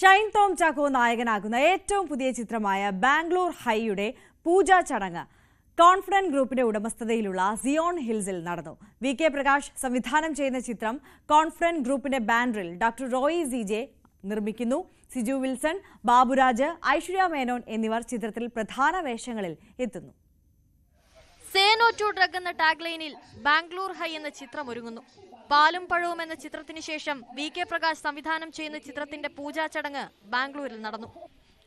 ഷൈൻ ടോം ചാക്കോ നായകനാകുന്ന ഏറ്റവും പുതിയ ചിത്രമായ ബാംഗ്ലൂർ ഹൈയുടെ പൂജാ ചടങ്ങ് കോൺഫിഡന്റ് ഗ്രൂപ്പിന്റെ ഉടമസ്ഥതയിലുള്ള സിയോൺ ഹിൽസിൽ നടന്നു. വി കെ പ്രകാശ് സംവിധാനം ചെയ്യുന്ന ചിത്രം കോൺഫിഡന്റ് ഗ്രൂപ്പിന്റെ ബാനറിൽ ഡോക്ടർ റോയി സി ജെ നിർമ്മിക്കുന്നു. സിജു വിൽസൺ ബാബുരാജ് ഐശ്വര്യ മേനോൻ എന്നിവർ ചിത്രത്തിൽ പ്രധാന വേഷങ്ങളിൽ എത്തുന്നു. സേനോ ടു ഡ്രഗ് എന്ന ടാഗ്ലൈനിൽ ബാംഗ്ലൂർ ഹൈ എന്ന ചിത്രം ഒരുങ്ങുന്നു. പാലും പഴവും എന്ന ചിത്രത്തിന് ശേഷം വി കെ പ്രകാശ് സംവിധാനം ചെയ്യുന്ന ചിത്രത്തിന്റെ പൂജാ ചടങ്ങ് ബാംഗ്ലൂരിൽ നടന്നു.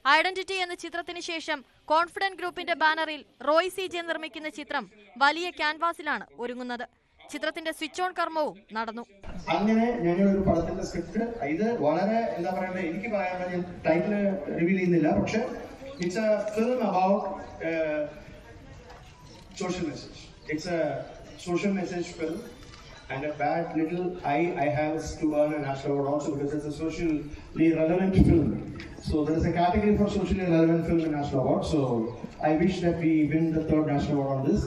ഐഡന്റിറ്റി എന്ന ചിത്രത്തിന് ശേഷം കോൺഫിഡന്റ് ഗ്രൂപ്പിന്റെ ബാനറിൽ റോയ് സി ജെ നിർമ്മിക്കുന്ന ചിത്രം വലിയ ക്യാൻവാസിലാണ് ഒരുങ്ങുന്നത്. ചിത്രത്തിന്റെ സ്വിച്ച് ഓൺ കർമ്മവും നടന്നു. അങ്ങനെ ഞാൻ ഒരു പടത്തിന്റെ സ്ക്രിപ്റ്റ് ഇത് വളരെ എന്താ പറയുന്നത് എനിക്ക് പറയാനുള്ള ടൈറ്റിൽ റിവീൽ ചെയ്യുന്നില്ല. പക്ഷെ it's a film about social message. It's a social message film and a bad little eye I have to earn an award also because it's a socially relevant film. So there is a category for socially relevant film in national award. So I wish that we win the third national award on this.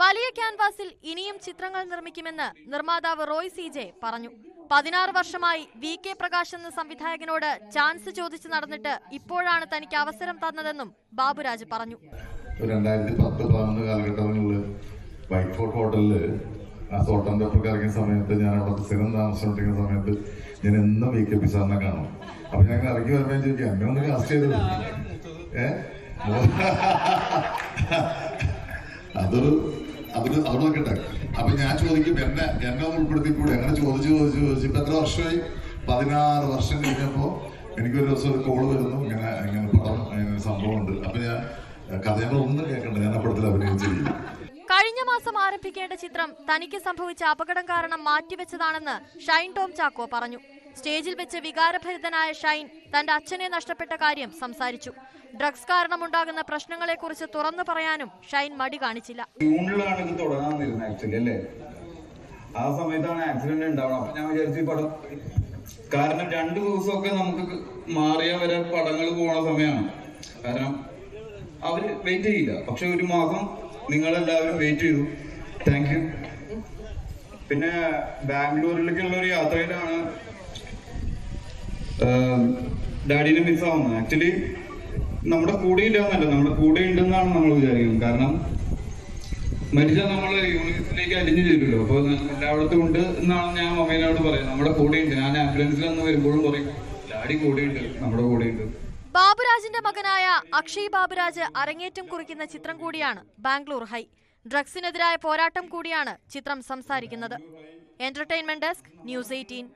വലിയ ക്യാൻവാസിൽ ഇനിയും ചിത്രങ്ങൾ നിർമ്മിക്കുമെന്ന് നിർമ്മാതാവ് Roy C J പറഞ്ഞു പതിനാറ് വർഷമായി V K Prakash എന്ന സംവിധായകനോട് chance ചോദിച്ചു നടന്നിട്ട് ഇപ്പോഴാണ് തനിക്ക് അവസരം തന്നതെന്നും ബാബുരാജ് പറഞ്ഞു രണ്ടായിരത്തി പത്ത് പതിനൊന്ന് കാലഘട്ടങ്ങളിൽ വൈറ്റ് ഫോർട്ട് ഹോട്ടലിൽ ആ തോട്ടം തപ്പൊക്കെ ഇറങ്ങിയ സമയത്ത് ഞാൻ അവിടെ സ്ഥിരം താമസിച്ചുകൊണ്ടിരിക്കുന്ന സമയത്ത് ഞാൻ എന്നും വി കെ പി സാറിനെ കാണും. അപ്പൊ ഞാൻ ഇറങ്ങി വരുമ്പോൾ ഞാൻ അങ്ങനെ ഒന്ന് കാസ്റ്റ് ചെയ്തത് ഏ? അതൊരു അതൊരു അത് നോക്കട്ടെ. അപ്പൊ ഞാൻ ചോദിക്കും എന്നെ എന്നെ ഒന്ന് ഉൾപ്പെടുത്തിക്കൂടെ? അങ്ങനെ ചോദിച്ച് ചോദിച്ച് ചോദിച്ചു. ഇപ്പൊ എത്ര വർഷമായി? പതിനാറ് വർഷം കഴിഞ്ഞപ്പോ എനിക്കൊരു ദിവസം ഒരു കോൾ വരുന്നു. ഇങ്ങനെ ഇങ്ങനെ പടം ഇങ്ങനെ സംഭവമുണ്ട്. അപ്പൊ ഞാൻ കഥ ഞങ്ങൾ ഒന്നും കേൾക്കണ്ട. ഞാൻ അപ്പുറത്തിൽ അഭിനയിച്ചിരിക്കും കഴിഞ്ഞ മാസം ആരംഭിക്കേണ്ട ചിത്രം തനിക്ക് സംഭവിച്ച അപകടം കാരണം മാറ്റിവെച്ചതാണെന്ന് ഷൈൻ ടോം ചാക്കോ പറഞ്ഞു. സ്റ്റേജിൽ വെച്ച് വികാരഭരിതനായ ഷൈൻ തന്റെ അച്ഛനെ നഷ്ടപ്പെട്ട കാര്യം സംസാരിച്ചു. ഡ്രഗ്സ് കാരണമുണ്ടാകുന്ന പ്രശ്നങ്ങളെക്കുറിച്ച് തുറന്നു പറയാനും ഷൈൻ മടി കാണിച്ചില്ല. ജൂണിലാണ് ഇത് ആക്ച്വലി അല്ലേ? ആ സമയത്താണ് ആക്സിഡന്റ് ഉണ്ടാവണം അപ്പൊ ഞാൻ വിചാരിച്ചു ഈ പടം കാരണം രണ്ടു ദിവസമൊക്കെ നമുക്ക് മാറിയ വരെ പടങ്ങൾ പോണ സമയമാണ്. കാരണം അവർ വെയിറ്റ് ചെയ്യില്ല. പക്ഷെ ഒരു മാസം നിങ്ങളെല്ലാവരും വെയിറ്റ് ചെയ്തു. താങ്ക് യു പിന്നെ ബാംഗ്ലൂരിലേക്കുള്ള ഒരു യാത്രയിലാണ് ഡാഡിനെ മിസ് ആവുന്നത്. ആക്ച്വലി നമ്മുടെ കൂടെ ഇല്ലാന്നല്ല നമ്മുടെ കൂടെ ഉണ്ടെന്നാണ് നമ്മൾ വിചാരിക്കുന്നത്. കാരണം മരിച്ചാൽ നമ്മൾ യൂണിവേഴ്സിലേക്ക് അലിഞ്ഞു ചേരുമല്ലോ അപ്പൊ എല്ലായിടത്തും ഉണ്ട് എന്നാണ് ഞാൻ മമ്മീനോട് പറയുന്നത്. നമ്മുടെ കൂടെ ഉണ്ട്. ഞാൻ ആംബുലൻസിൽ അന്ന് വരുമ്പോഴും പറയും ഡാഡി കൂടെ ഉണ്ട് നമ്മുടെ കൂടെ ഉണ്ട്. ബാബുരാജിന്റെ മകനായ അക്ഷയ് ബാബുരാജ് അരങ്ങേറ്റം കുറിക്കുന്ന ചിത്രം കൂടിയാണ് ബാംഗ്ലൂർ ഹൈ. ഡ്രഗ്സിനെതിരായ പോരാട്ടം കൂടിയാണ് ചിത്രം സംസാരിക്കുന്നത്. Entertainment desk news eighteen